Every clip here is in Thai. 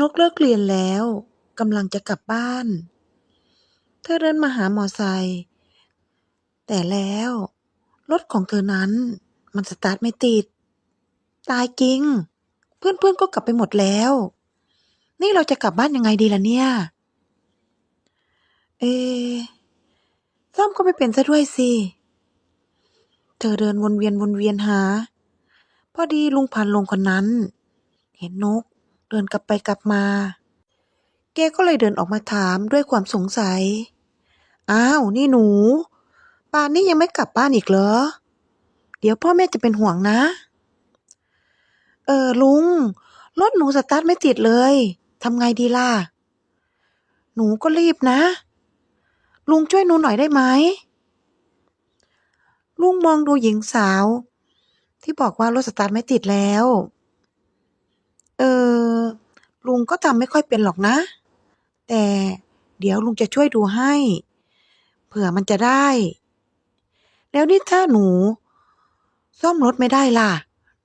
นกเลิกเรียนแล้วกำลังจะกลับบ้าน เธอเดินมาหาหมอไซค์แต่แล้วรถของเธอนั้นมันสตาร์ทไม่ติด ตายจริง เพื่อนๆก็กลับไปหมดแล้ว นี่เราจะกลับบ้านยังไงดีล่ะเนี่ย เอซ่อมก็ไม่เป็นซะด้วยสิ เธอเดินวนเวียนวนเวียนหา พอดีลุงพันลงคนนั้น เห็นนก เดินกลับไปกลับมา แกก็เลยเดินออกมาถามด้วยความสงสัย อ้าว นี่หนู ป่านนี้ยังไม่กลับบ้านอีกเหรอ เดี๋ยวพ่อแม่จะเป็นห่วงนะ เออลุง รถหนูสตาร์ทไม่ติดเลยทำไงดีล่ะ หนูก็รีบนะ ลุงช่วยหนูหน่อยได้ไหมลุงมองดูหญิงสาว ที่บอกว่ารถสตาร์ทไม่ติดแล้ว เออลุงก็ทำไม่ค่อยเป็นหรอกนะ แต่เดี๋ยวลุงจะช่วยดูให้ เผื่อมันจะได้ แล้วนี่ถ้าหนู ซ่อมรถไม่ได้ล่ะ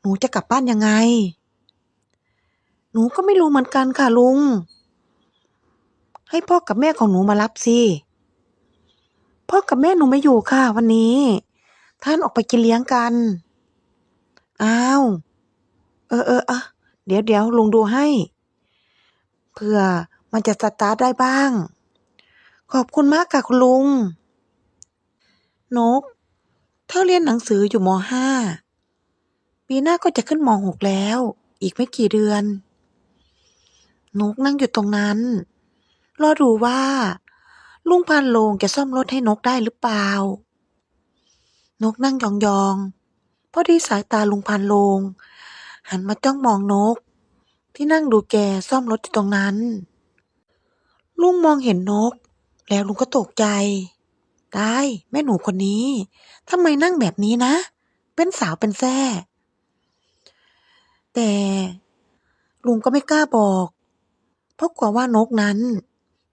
หนูจะกลับบ้านยังไง หนูก็ไม่รู้เหมือนกันค่ะลุง ให้พ่อกับแม่ของหนูมารับสิ พ่อกับแม่หนูไม่อยู่ค่ะ วันนี้ ท่านออกไปกินเลี้ยงกัน อ้าว เออเออเออ เดี๋ยวเดี๋ยวลุงดูให้เผื่อมันจะสตาร์ทได้บ้าง ขอบคุณมากค่ะคุณลุง นก เธอเรียนหนังสืออยู่มห้าปีหน้าก็จะขึ้นมหกแล้ว อีกไม่กี่เดือน นกนั่งอยู่ตรงนั้น รอดูว่า ลุงพันโลงจะซ่อมรถให้นกได้หรือเปล่า นกนั่งยองๆพอดีสายตาลุงพันโลง หันมาจ้องมองนก ที่นั่งดูแกซ่อมรถอยู่ตรงนั้น ลุงมองเห็นนก แล้วลุงก็ตกใจตายแม่หนูคนนี้ทำไมนั่งแบบนี้นะ เป็นสาวเป็นแซ่แต่ลุงก็ไม่กล้าบอก เพราะกลัวว่านกนั้น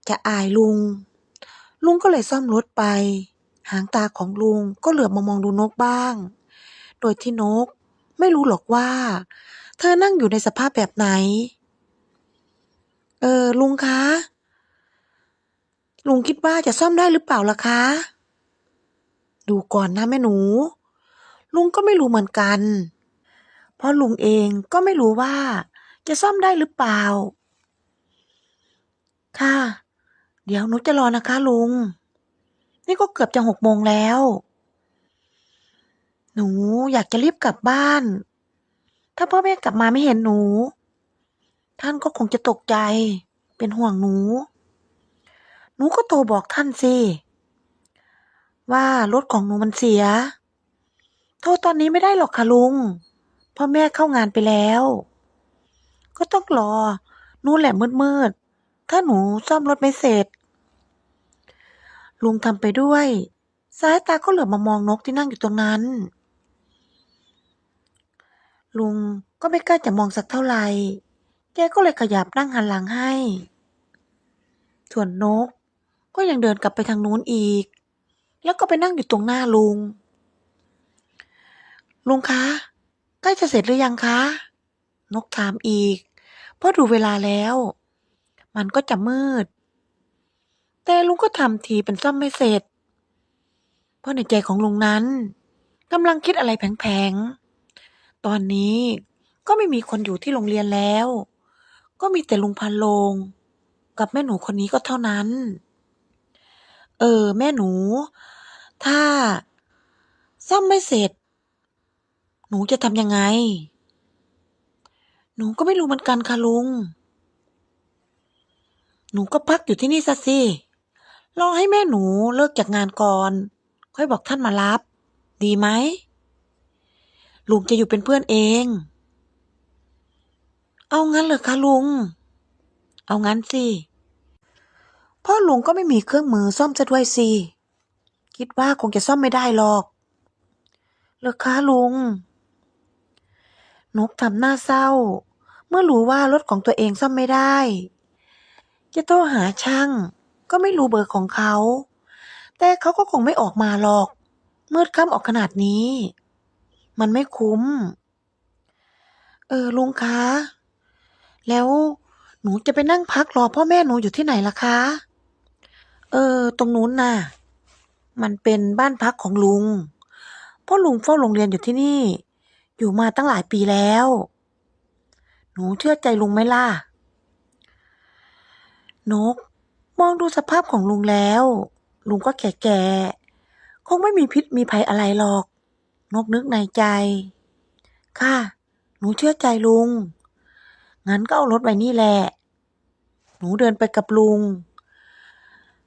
จะอายลุง ลุงก็เลยซ่อมรถไป หางตาของลุงก็เหลือบมามองดูนกบ้าง โดยที่นก ไม่รู้หรอกว่า เธอนั่งอยู่ในสภาพแบบไหน เออ ลุงคะ ลุงคิดว่าจะซ่อมได้หรือเปล่าล่ะคะ ดูก่อนนะแม่หนู ลุงก็ไม่รู้เหมือนกัน เพราะลุงเองก็ไม่รู้ว่า จะซ่อมได้หรือเปล่า ค่ะ เดี๋ยวหนูจะรอนะคะลุง นี่ก็เกือบจะหกโมงแล้ว หนูอยากจะรีบกลับบ้าน ถ้าพ่อแม่กลับมาไม่เห็นหนู ท่านก็คงจะตกใจ เป็นห่วงหนู หนูก็โทรบอกท่านสิ ว่ารถของหนูมันเสีย โทรตอนนี้ไม่ได้หรอกค่ะลุง พ่อแม่เข้างานไปแล้ว ก็ต้องรอ นู่นแหละมืดๆ ถ้าหนูซ่อมรถไม่เสร็จ ลุงทำไปด้วยสายตาก็เหลือบมามองนกที่นั่งอยู่ตรงนั้น ลุงก็ไม่กล้าจะมองสักเท่าไหร่ แกก็เลยขยับนั่งหันหลังให้ ส่วนนก ก็ยังเดินกลับไปทางนู้นอีก แล้วก็ไปนั่งอยู่ตรงหน้าลุง ลุงคะ ใกล้จะเสร็จหรือยังคะ นกถามอีก เพราะดูเวลาแล้ว มันก็จะมืด แต่ลุงก็ทำทีเป็นซ่อมไม่เสร็จ เพราะในใจของลุงนั้นกำลังคิดอะไรแผลงๆ ตอนนี้ก็ไม่มีคนอยู่ที่โรงเรียนแล้ว ก็มีแต่ลุงพันโลง กับแม่หนูคนนี้ก็เท่านั้น เออ แม่หนู ถ้า ซ่อมไม่เสร็จ หนูจะทำยังไง หนูก็ไม่รู้เหมือนกันค่ะลุง หนูก็พักอยู่ที่นี่ซะสิรอให้แม่หนูเลิกจากงานก่อน ค่อยบอกท่านมารับ ดีไหม ลุงจะอยู่เป็นเพื่อนเอง เอางั้นเหรอคะลุง เอางั้นสิพ่อลุงก็ไม่มีเครื่องมือซ่อมซะด้วยสิ คิดว่าคงจะซ่อมไม่ได้หรอก เหรอคะลุง นกทำหน้าเศร้า เมื่อรู้ว่ารถของตัวเองซ่อมไม่ได้ จะโทรหาช่าง ก็ไม่รู้เบอร์ของเขา แต่เขาก็คงไม่ออกมาหรอก มืดค่ำออกขนาดนี้ มันไม่คุ้ม เออลุงคะ แล้วหนูจะไปนั่งพักรอพ่อแม่หนูอยู่ที่ไหนล่ะคะ เออ ตรงนู้นน่ะ มันเป็นบ้านพักของลุง พ่อลุงเฝ้าโรงเรียนอยู่ที่นี่ อยู่มาตั้งหลายปีแล้ว หนูเชื่อใจลุงไหมล่ะ นก มองดูสภาพของลุงแล้ว ลุงก็แก่ๆ คงไม่มีพิษมีภัยอะไรหรอก นกนึกในใจ ค่ะ หนูเชื่อใจลุง งั้นก็เอารถไว้นี่แหละ หนูเดินไปกับลุง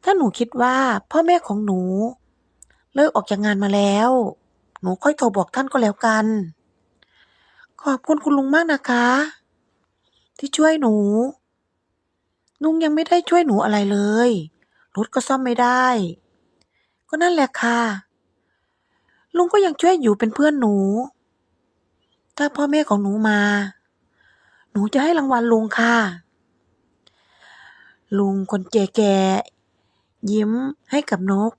ถ้าหนูคิดว่าพ่อแม่ของหนู เลิกออกจากงานมาแล้ว หนูค่อยโทรบอกท่านก็แล้วกัน ขอบคุณคุณลุงมากนะคะ ที่ช่วยหนู ลุงยังไม่ได้ช่วยหนูอะไรเลย รถก็ซ่อมไม่ได้ ก็นั่นแหละค่ะ ลุงก็ยังช่วยอยู่เป็นเพื่อนหนู ถ้าพ่อแม่ของหนูมา หนูจะให้รางวัลลุงค่ะ ลุงคนแก่ๆยิ้มให้กับนก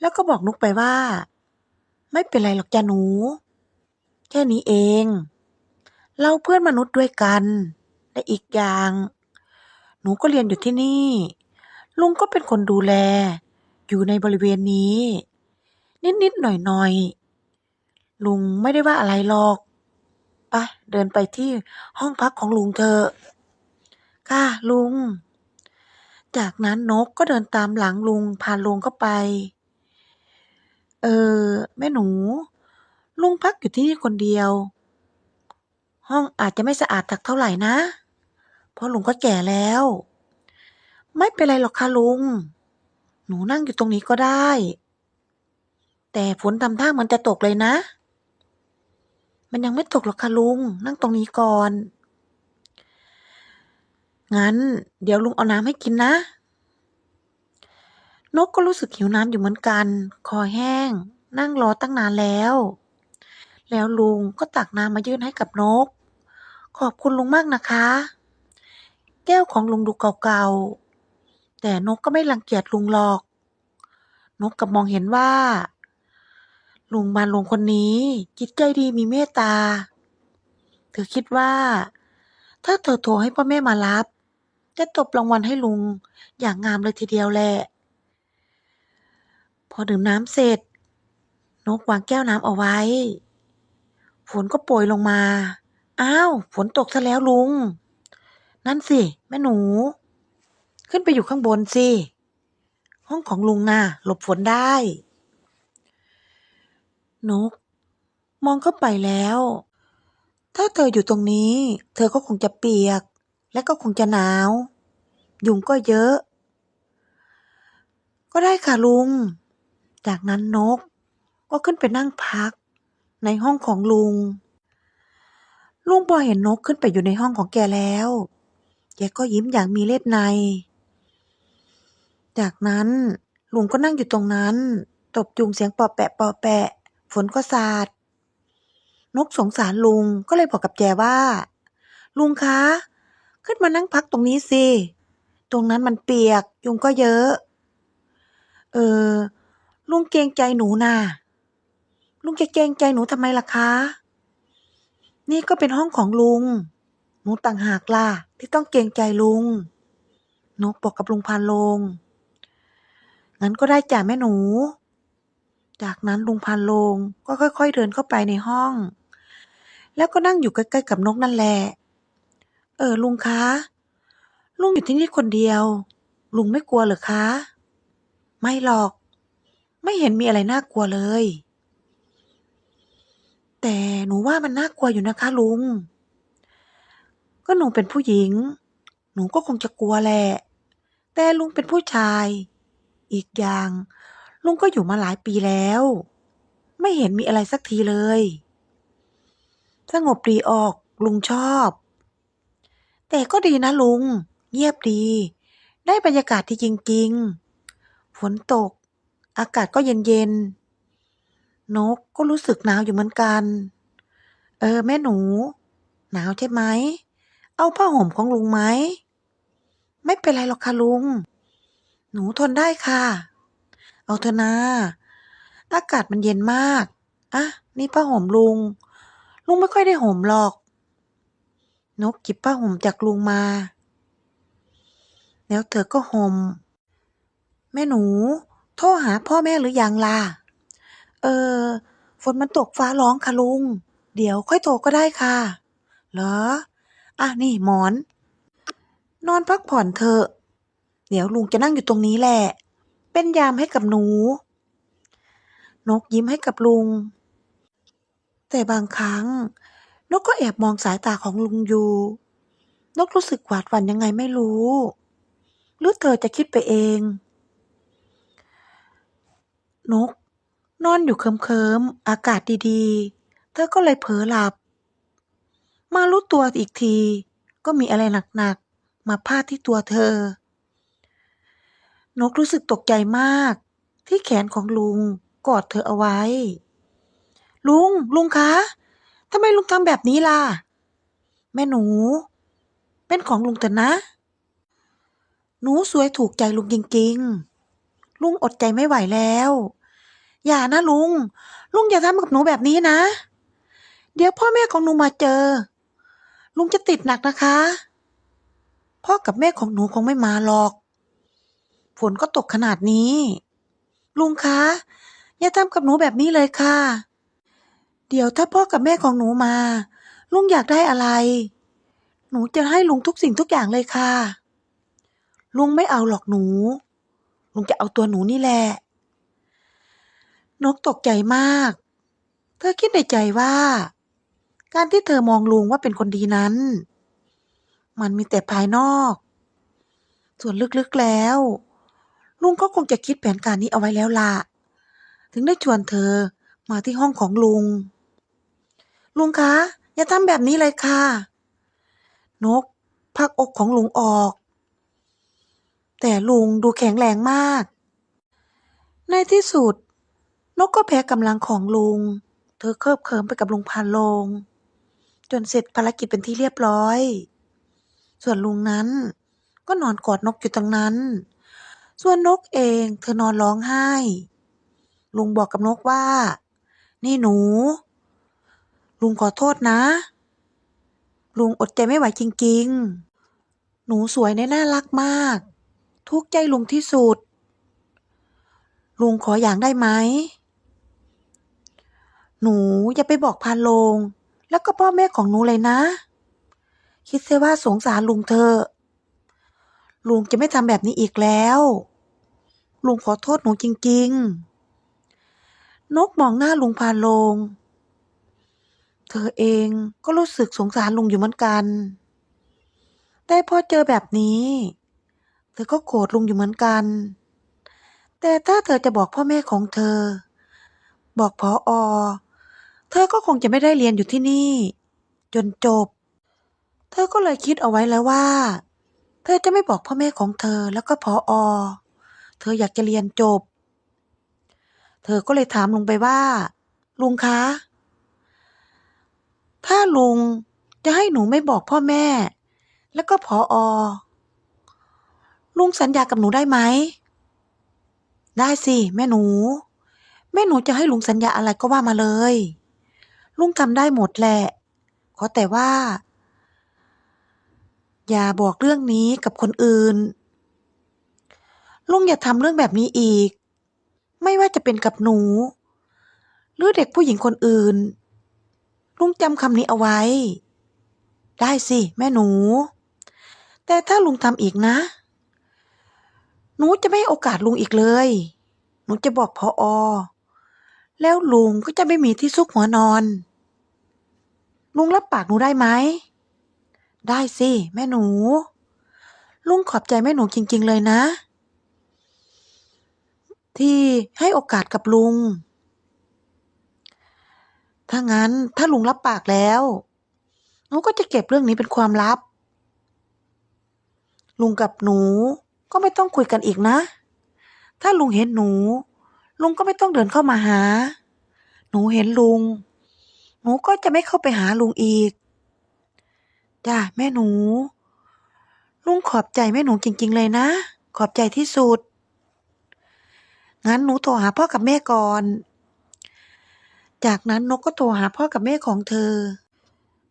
แล้วก็บอกนกไปว่า ไม่เป็นไรหรอกจ้าหนู แค่นี้เอง เราเพื่อนมนุษย์ด้วยกัน และอีกอย่าง หนูก็เรียนอยู่ที่นี่ ลุงก็เป็นคนดูแล อยู่ในบริเวณนี้นิด ๆ หน่อย ๆ ลุงไม่ได้ว่าอะไรหรอกไปเดินไปที่ห้องพักของลุงเถอะค่ะลุง จากนั้นนกก็เดินตามหลังลุงพาลุงเข้าไป เออ แม่หนู ลุงพักอยู่ที่นี่คนเดียว ห้องอาจจะไม่สะอาดสักเท่าไหร่นะ เพราะลุงก็แก่แล้ว ไม่เป็นไรหรอกค่ะลุง หนูนั่งอยู่ตรงนี้ก็ได้ แต่ฝนทำท่ามือนจะตกเลยนะ มันยังไม่ตกหรอกค่ะลุง นั่งตรงนี้ก่อน งั้น เดี๋ยวลุงเอาน้ำให้กินนะ นกก็รู้สึกหิวน้ำอยู่เหมือนกัน คอแห้ง นั่งรอตั้งนานแล้ว แล้วลุงก็ตักน้ำมายื่นให้กับนก ขอบคุณลุงมากนะคะ แก้วของลุงดูเก่าๆ แต่นกก็ไม่รังเกียจลุงหรอก นกกลับมองเห็นว่า ลุงบานลุงคนนี้ จิตใจดีมีเมตตา เธอคิดว่า ถ้าเธอโทรให้พ่อแม่มารับ จะตบรางวัลให้ลุงอย่างงามเลยทีเดียวแหละ พอดื่มน้ำเสร็จ นกวางแก้วน้ำเอาไว้ ฝนก็โปรยลงมา อ้าว ฝนตกซะแล้วลุง นั่นสิ แม่หนู ขึ้นไปอยู่ข้างบนสิ ห้องของลุงน่ะ หลบฝนได้ นก มองเข้าไปแล้ว ถ้าเธออยู่ตรงนี้ เธอก็คงจะเปียก และก็คงจะหนาว ยุงก็เยอะ ก็ได้ค่ะลุง จากนั้นนก ก็ขึ้นไปนั่งพัก ในห้องของลุง ลุงพอเห็นนกขึ้นไปอยู่ในห้องของแกแล้ว แกก็ยิ้มอย่างมีเล็ดใน จากนั้นลุงก็นั่งอยู่ตรงนั้น ตบยุงเสียงปอแปะปอแปะ ฝนก็สาด นกสงสารลุงก็เลยบอกกับแกว่า ลุงคะ ขึ้นมานั่งพักตรงนี้สิ ตรงนั้นมันเปียก ยุงก็เยอะ เออ ลุงเกรงใจหนูน่ะ ลุงจะเกรงใจหนูทำไมล่ะคะ นี่ก็เป็นห้องของลุง หนูต่างหากล่ะที่ต้องเกรงใจลุง นกบอกกับลุงพานลงงั้นก็ได้จ้ะแม่หนู จากนั้นลุงพานโลงก็ค่อยๆเดินเข้าไปในห้อง แล้วก็นั่งอยู่ใกล้ๆกับนกนั่นแหละ เออลุงคะ ลุงอยู่ที่นี่คนเดียว ลุงไม่กลัวเหรอคะ ไม่หรอก ไม่เห็นมีอะไรน่ากลัวเลย แต่หนูว่ามันน่ากลัวอยู่นะคะลุง ก็หนูเป็นผู้หญิง หนูก็คงจะกลัวแหละ แต่ลุงเป็นผู้ชาย อีกอย่าง ลุงก็อยู่มาหลายปีแล้ว ไม่เห็นมีอะไรสักทีเลย สงบดีออกลุงชอบ แต่ก็ดีนะลุง เงียบดี ได้บรรยากาศที่จริง ๆ ฝนตก อากาศก็เย็นๆ นกก็รู้สึกหนาวอยู่เหมือนกัน เออ แม่หนู หนาวใช่ไหม เอาผ้าห่มของลุงไหม ไม่เป็นไรหรอกค่ะลุง หนูทนได้ค่ะ เอาเถอะนะอากาศมันเย็นมาก อะ นี่ผ้าห่มลุง ลุงไม่ค่อยได้ห่มหรอก นกหยิบผ้าห่มจากลุงมา แล้วเธอก็ห่ม แม่หนู โทรหาพ่อแม่หรือยังล่ะ เออ ฝนมันตกฟ้าร้องค่ะลุง เดี๋ยวค่อยโทรก็ได้ค่ะ เหรอ อะ นี่หมอน นอนพักผ่อนเถอะ เดี๋ยวลุงจะนั่งอยู่ตรงนี้แหละ เป็นยามให้กับหนู นกยิ้มให้กับลุง แต่บางครั้ง นกก็แอบมองสายตาของลุงอยู่ นกรู้สึกหวาดหวั่นยังไงไม่รู้ หรือเธอจะคิดไปเอง นก นอนอยู่เคิมๆ อากาศดีๆ เธอก็เลยเผลอหลับ มารู้ตัวอีกที ก็มีอะไรหนักๆ มาพาดที่ตัวเธอ นกรู้สึกตกใจมาก ที่แขนของลุงกอดเธอเอาไว้ ลุง ลุงคะทำไมลุงทำแบบนี้ล่ะ แม่หนู เป็นของลุงเถอะนะ หนูสวยถูกใจลุงจริงๆ ลุงอดใจไม่ไหวแล้ว อย่านะลุง ลุงอย่าทำกับหนูแบบนี้นะ เดี๋ยวพ่อแม่ของหนูมาเจอ ลุงจะติดหนักนะคะ พ่อกับแม่ของหนูคงไม่มาหรอก ฝนก็ตกขนาดนี้ ลุงคะอย่าทำกับหนูแบบนี้เลยค่ะ เดี๋ยวถ้าพ่อกับแม่ของหนูมา ลุงอยากได้อะไร หนูจะให้ลุงทุกสิ่งทุกอย่างเลยค่ะ ลุงไม่เอาหรอกหนู ลุงจะเอาตัวหนูนี่แหละ นกตกใจมาก เธอคิดในใจว่า การที่เธอมองลุงว่าเป็นคนดีนั้น มันมีแต่ภายนอก ส่วนลึกๆแล้ว ลุงก็คงจะคิดแผนการนี้เอาไว้แล้วล่ะ ถึงได้ชวนเธอมาที่ห้องของลุง ลุงคะ อย่าทำแบบนี้เลยค่ะ นกพักอกของลุงออก แต่ลุงดูแข็งแรงมาก ในที่สุด นกก็แพ้กำลังของลุง เธอเคิบเคิมไปกับลุงพานลง จนเสร็จภารกิจเป็นที่เรียบร้อย ส่วนลุงนั้นก็นอนกอดนกอยู่ตรงนั้น ส่วนนกเองเธอนอนร้องไห้ ลุงบอกกับนกว่า นี่หนู ลุงขอโทษนะ ลุงอดใจไม่ไหวจริงๆ หนูสวยและน่ารักมาก ทุกใจลุงที่สุด ลุงขออย่างได้ไหม หนูอย่าไปบอกพานโลง แล้วก็พ่อแม่ของหนูเลยนะ คิดเสียว่าสงสารลุงเธอลุงจะไม่ทำแบบนี้อีกแล้ว ลุงขอโทษหนูจริง ๆ นกมองหน้าลุงพานลง เธอเองก็รู้สึกสงสารลุงอยู่เหมือนกัน แต่พอเจอแบบนี้ เธอก็โกรธลุงอยู่เหมือนกัน แต่ถ้าเธอจะบอกพ่อแม่ของเธอ บอกพออ เธอก็คงจะไม่ได้เรียนอยู่ที่นี่ จนจบ เธอก็เลยคิดเอาไว้แล้วว่า เธอจะไม่บอกพ่อแม่ของเธอแล้วก็พออ เธออยากจะเรียนจบ เธอก็เลยถามลุงไปว่า ลุงคะ ถ้าลุงจะให้หนูไม่บอกพ่อแม่ แล้วก็พออ ลุงสัญญากับหนูได้ไหม ได้สิแม่หนู แม่หนูจะให้ลุงสัญญาอะไรก็ว่ามาเลย ลุงทำได้หมดแหละ ขอแต่ว่า อย่าบอกเรื่องนี้กับคนอื่น ลุงอย่าทำเรื่องแบบนี้อีก ไม่ว่าจะเป็นกับหนู หรือเด็กผู้หญิงคนอื่น ลุงจำคำนี้เอาไว้ ได้สิ แม่หนู แต่ถ้าลุงทำอีกนะ หนูจะไม่ให้โอกาสลุงอีกเลย หนูจะบอกพออ แล้วลุงก็จะไม่มีที่ซุกหัวนอน ลุงรับปากหนูได้ไหม ได้สิ แม่หนู ลุงขอบใจแม่หนูจริง ๆ เลยนะ ที่ให้โอกาสกับลุง ถ้างั้นถ้าลุงรับปากแล้วหนูก็จะเก็บเรื่องนี้เป็นความลับ ลุงกับหนูก็ไม่ต้องคุยกันอีกนะ ถ้าลุงเห็นหนู ลุงก็ไม่ต้องเดินเข้ามาหา หนูเห็นลุง หนูก็จะไม่เข้าไปหาลุงอีก จ้าแม่หนู ลุงขอบใจแม่หนูจริง ๆ เลยนะ ขอบใจที่สุด งั้นหนูโทรหาพ่อกับแม่ก่อน จากนั้นนกก็โทรหาพ่อกับแม่ของเธอ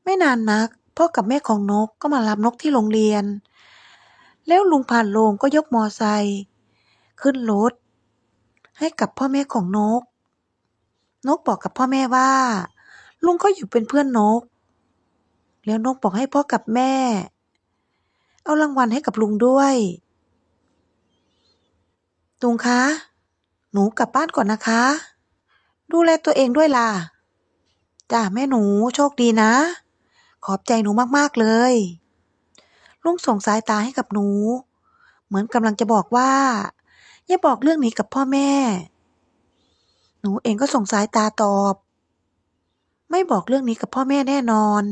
ไม่นานนัก พ่อกับแม่ของนกก็มารับนกที่โรงเรียน แล้วลุงผ่านโรงก็ยกมอไซค์ขึ้นรถให้กับพ่อแม่ของนก นกบอกกับพ่อแม่ว่า ลุงก็อยู่เป็นเพื่อนนก แล้วนกบอกให้พ่อกับแม่ เอารางวัลให้กับลุงด้วย ลุงคะ หนูกลับบ้านก่อนนะคะ ดูแลตัวเองด้วยล่ะ จ้าแม่หนูโชคดีนะ ขอบใจหนูมากๆเลย ลุงส่งสายตาให้กับหนู เหมือนกำลังจะบอกว่า อย่าบอกเรื่องนี้กับพ่อแม่ หนูเองก็ส่งสายตาตอบ ไม่บอกเรื่องนี้กับพ่อแม่แน่นอน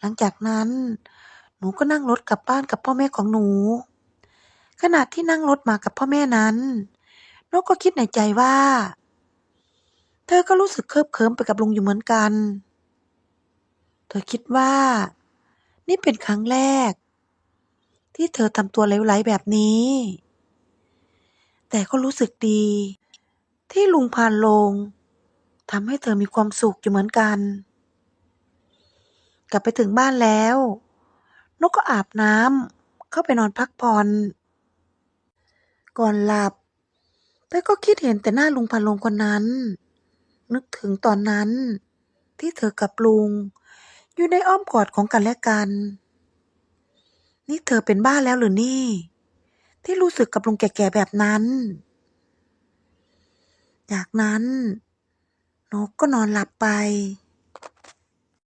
หลังจากนั้น หนูก็นั่งรถกลับบ้านกับพ่อแม่ของหนูขณะที่นั่งรถมากับพ่อแม่นั้น นกก็คิดในใจว่า เธอก็รู้สึกเคิบเคิมไปกับลุงอยู่เหมือนกัน เธอคิดว่า นี่เป็นครั้งแรก ที่เธอทำตัวไหลๆแบบนี้ แต่ก็รู้สึกดี ที่ลุงพานลงทำให้เธอมีความสุขอยู่เหมือนกัน กลับไปถึงบ้านแล้ว นกก็อาบน้ำเข้าไปนอนพักผ่อน ก่อนหลับ แต่ก็คิดเห็นแต่หน้าลุงพันลงคนนั้น นึกถึงตอนนั้น ที่เธอกับลุง อยู่ในอ้อมกอดของกันและกัน นี่เธอเป็นบ้าแล้วหรือนี่ ที่รู้สึกกับลุงแก่ๆแบบนั้น จากนั้นนกก็นอนหลับไป